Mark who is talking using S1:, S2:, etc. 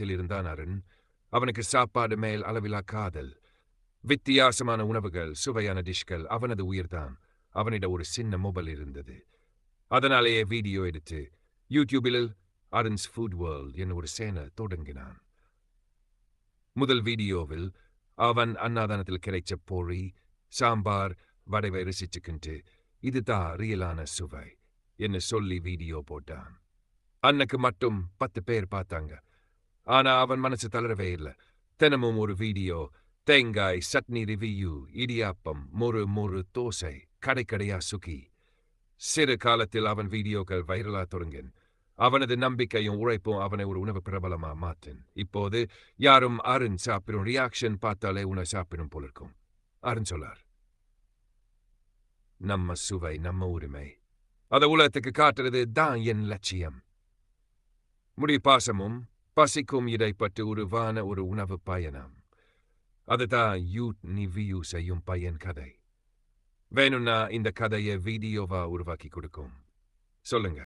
S1: இருந்தான் அருண். அவனுக்கு சாப்பாடு மேல் அளவிலா காதல். வித்தியாசமான உணவுகள் சுவையான டிஷ்கள் அவனது உயிர்தான். அவனிடம் ஒரு சின்ன மொபைல் இருந்தது. அதனாலேயே வீடியோ எடுத்து யூடியூபில் அருண்ஸ் ஃபுட் வேர்ல்ட் என் ஒரு சேனை தொடங்கினான். முதல் வீடியோவில் அவன் அன்னாதானத்தில் கிடைச்ச பொறி சாம்பார் வடைவை ரசிச்சுக்கிட்டு இதுதான் ரியலான சுவை என்று சொல்லி வீடியோ போட்டான். அன்னைக்கு மட்டும் பத்து பேர் பார்த்தாங்க. ஆனா அவன் மனசு தளரவே இல்லை. தினமும் ஒரு வீடியோ தேங்காய் சட்னி ரிவியூ இடியாப்பம் மொறு மொறு தோசை கடைக்கடையா சுகி. சிறு காலத்தில் அவன் வீடியோக்கள் வைரலா தொடங்கின். அவனது நம்பிக்கையும் உழைப்பும் அவனை ஒரு உணவு பிரபலமா மாத்தின் இப்போது யாரும் அருண் சாப்பிடும் ரியாக்ஷன் பார்த்தாலே உணவு சாப்பிடும் போல இருக்கும். அருண் சொல்லார். நம்ம சுவை நம்ம உரிமை. அதை உலகத்துக்கு காட்டுறது தான் என் லட்சியம். முடி பாசமும் பசிக்கும் இடைப்பட்டு உருவான ஒரு உணவு பயணம். அதுதான் யூட் நிவியூ செய்யும் பையன் கதை. வேணும்னா இந்த கதையை வீடியோவா உருவாக்கி கொடுக்கும். சொல்லுங்க.